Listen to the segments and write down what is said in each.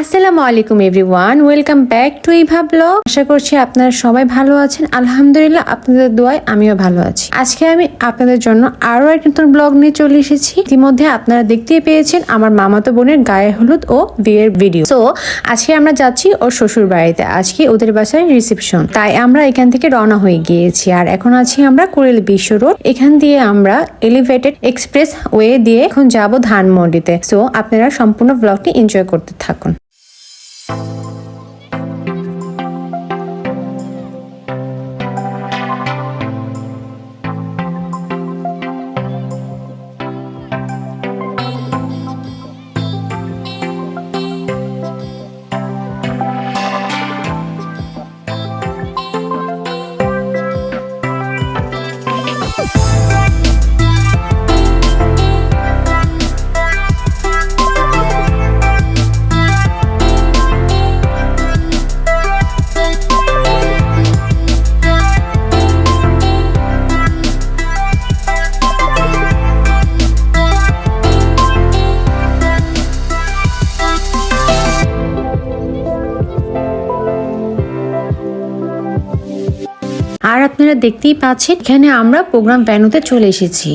আসসালামু আলাইকুম everyone, welcome back to Eva blog. আশা করছি আপনারা সবাই ভালো আছেন। আলহামদুলিল্লাহ, আপনাদের দোয়ায় আমিও ভালো আছি। আজকে আমি আপনাদের জন্য আরও এক নতুন ব্লগ নিয়ে চলে এসেছি। ইতিমধ্যে আপনারা দেখতেই পেয়েছেন আমার মামাতো বোনের গায়ে হলুদ ও বিয়ের ভিডিও। তো আজকে আমরা যাচ্ছি ওর শ্বশুর বাড়িতে আজকে ওদের বাসায় রিসেপশন। তাই আমরা এখান থেকে রওনা হয়ে গিয়েছি। আর এখন আছি আমরা কুড়িল বিশ্ব রোড। এখান দিয়ে আমরা এলিভেটেড এক্সপ্রেস ওয়ে দিয়ে এখন যাব ধানমন্ডিতে। সো আপনারা সম্পূর্ণ ব্লগটি এনজয় করতে থাকুন। আপনারা দেখতেই পাচ্ছেন, এখানে আমরা প্রোগ্রাম ভ্যানুতে চলে এসেছি।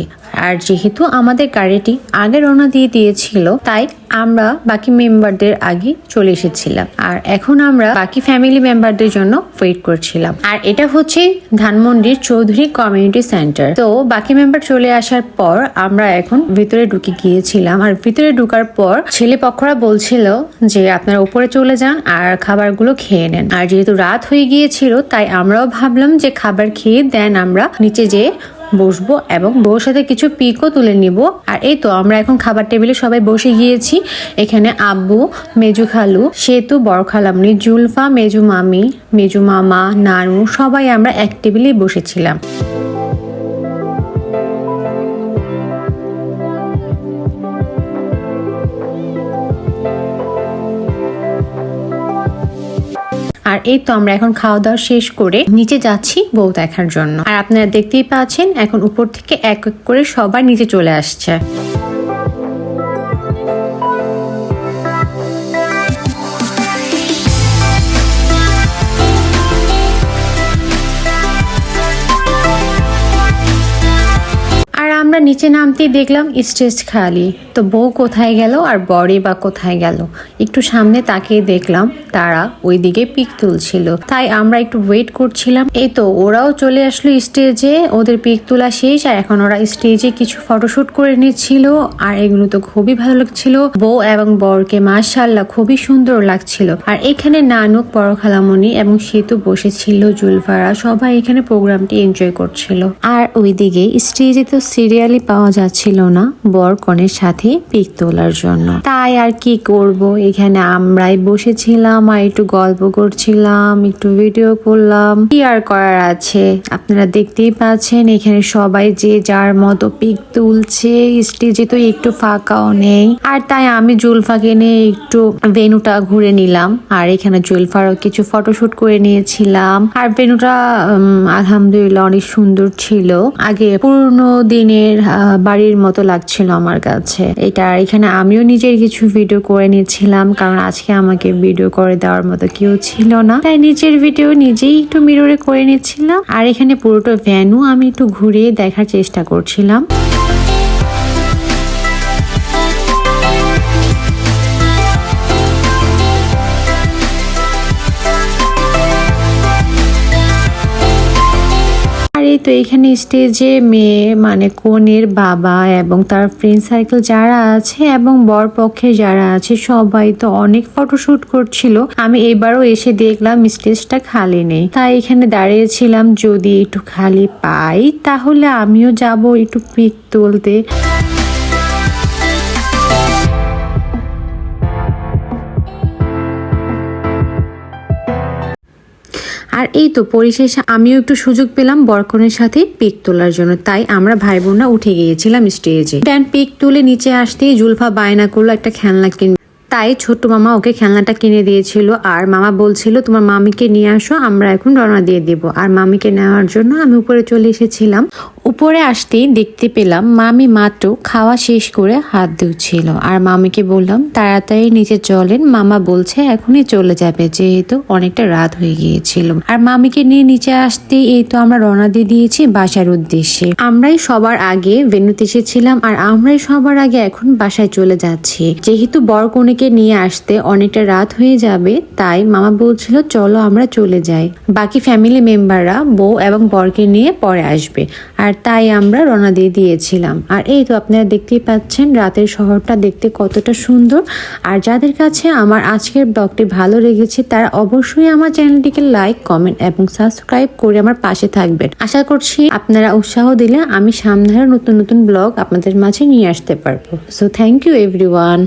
আর যেহেতু আমাদের গাড়িটি আগে রওনা দিয়ে দিয়েছিল, তাই আমরা বাকি মেম্বারদের আগে চলে এসেছিলাম। আর এখন আমরা বাকি ফ্যামিলি মেম্বারদের জন্য ওয়েট করছিলাম। আর এটা হচ্ছে ধানমন্ডির চৌধুরী কমিউনিটি সেন্টার তো বাকি মেম্বার চলে আসার পর আমরা এখন ভিতরে ঢুকে গিয়েছিলাম। আর ভিতরে ঢুকার পর ছেলে পক্ষরা বলছিল যে আপনারা উপরে চলে যান আর খাবারগুলো খেয়ে নেন। আর যেহেতু রাত হয়ে গিয়েছিল, তাই আমরাও ভাবলাম যে খাবার খেয়ে দেন আমরা। নিচে যেয়ে বসবো এবং বউর সাথে কিছু পিকও তুলে নিব। আর এই তো, আমরা এখন খাবার টেবিলে সবাই বসে গিয়েছি। এখানে আব্বু, মেজু খালু, সেতু, বড় খালামনি, জুলফা, মেজু মামি, মেজু মামা, নানু, সবাই আমরা এক টেবিলেই বসেছিলাম। এই তো আমরা এখন খাওয়া দাওয়া শেষ করে নিচে যাচ্ছি বউ দেখার জন্য। আর আপনারা দেখতেই পাচ্ছেন, এখন উপর থেকে এক এক করে সবার নিচে চলে আসছে। নিচে নামতেই দেখলাম স্টেজ খালি। তো বউ কোথায় গেল আর বরে বা কোথায় গেল? একটু সামনে তাকিয়ে দেখলাম তারা ওইদিকে পিক তুলছিল। তাই আমরা একটু ওয়েট করছিলাম। এই তো ওরাও চলে আসলো স্টেজে ওদের পিক তোলা শেষ আর এখন ওরা স্টেজে কিছু ফটোশুট করে নিচ্ছিল আর এগুলো তো খুবই ভালো লাগছিল। বউ এবং বরকে মাশাল্লাহ খুবই সুন্দর লাগছিল। আর এখানে নানুক বড় খালামণি এবং সেতু বসেছিল, জুলফারা সবাই এখানে প্রোগ্রামটি এনজয় করছিল। আর ওইদিকে স্টেজে তো সিরিয়ালি পাওয়া যাচ্ছিল না বর কনের সাথে পিক তোলার জন্য। তাই আর কি করব? এখানে আমরাই বসেছিলাম, আর একটু গল্প করছিলাম, একটু ভিডিও করলাম। কি আর করার আছে? আপনারা দেখতেই পাচ্ছেন, এখানে সবাই যে যার মতো পিক তুলছে স্টেজে তো একটু ফাঁকাও নেই। আর তাই আমি জুলফাকে নিয়ে একটু ভেনুটা ঘুরে নিলাম। আর এখানে জুলফারও কিছু ফটোশুট করে নিয়েছিলাম। আর ভেনুটা আলহামদুলিল্লাহ অনেক সুন্দর ছিল। আগে পুরনো দিনের বাড়ির মতো লাগছিল আমার কাছে। এটা এখানে আমিও নিজের কিছু ভিডিও করে নিয়েছিলাম কারণ আজকে আমাকে ভিডিও করে দেওয়ার মতো কেউ ছিল না। তাই নিজের ভিডিও নিজেই একটু মিররে করে নিচ্ছিলাম। আর এখানে পুরোটা ভ্যানু আমি একটু ঘুরিয়ে দেখার চেষ্টা করছিলাম। তো এখানে স্টেজে মেয়ে মানে কনের বাবা এবং তার ফ্রেন্ড সার্কেল যারা আছে এবং বর পক্ষে যারা আছে, সবাই তো অনেক ফটোশুট করছিল। আমি এবারও এসে দেখলাম স্টেজটা খালি নেই। তাই এখানে দাঁড়িয়েছিলাম, যদি একটু খালি পাই, তাহলে আমিও যাব একটু পিক তুলতে। আর এই তো পরিশেষে আমিও একটু সুযোগ পেলাম বরকনের সাথে পিক তোলার জন্য। তাই আমরা ভাই বোনরা উঠে গিয়েছিলাম স্টেজে। ড্যান পিক তুলে নিচে আসতেই জুলফা বায়না করল একটা খেলনা কিনবে তাই ছোট্ট মামা ওকে খেলনাটা কিনে দিয়েছিল। আর মামা বলছিল, তোমার মামিকে নিয়ে আসো, আমরা এখন রওনা দিয়ে দেব। আর মামিকে নেওয়ার জন্য আমি উপরে চলে এসেছিলাম। উপরে আসতেই দেখতে পেলাম মামি মাত্র খাওয়া শেষ করে হাত ধুচ্ছিল। আর মামিকে বললাম, তাড়াতাড়ি নিচে চলেন। মামা বলছে, এখনই চলে যাবে, যেহেতু অনেকটা রাত হয়ে গিয়েছিল। আর মামিকে নিয়ে নিচে আসতেই এই তো আমরা রওনা দিয়ে দিয়েছি বাসার উদ্দেশ্যে। আমরাই সবার আগে ভেনুতে এসেছিলাম আর আমরাই সবার আগে এখন বাসায় চলে যাচ্ছি। যেহেতু বর কনেকে নিয়ে আসতে অনেকটা রাত হয়ে যাবে, তাই মামা বলছিল, চলো আমরা চলে যাই। বাকি ফ্যামিলি মেম্বাররা বউ এবং বরকে নিয়ে পরে আসবে। আর তাই আমরা রওনা দিয়ে দিয়েছিলাম। আর এই তো আপনারা দেখতেই পাচ্ছেন, রাতের শহরটা দেখতে কতটা সুন্দর। আর যাদের কাছে আমার আজকের ব্লগটি ভালো লেগেছে, তারা অবশ্যই আমার চ্যানেলটিকে লাইক, কমেন্ট এবং সাবস্ক্রাইব করে আমার পাশে থাকবেন। আশা করছি আপনারা উৎসাহ দিলে আমি সামনে নতুন নতুন ব্লগ আপনাদের মাঝে নিয়ে আসতে পারব। So thank you everyone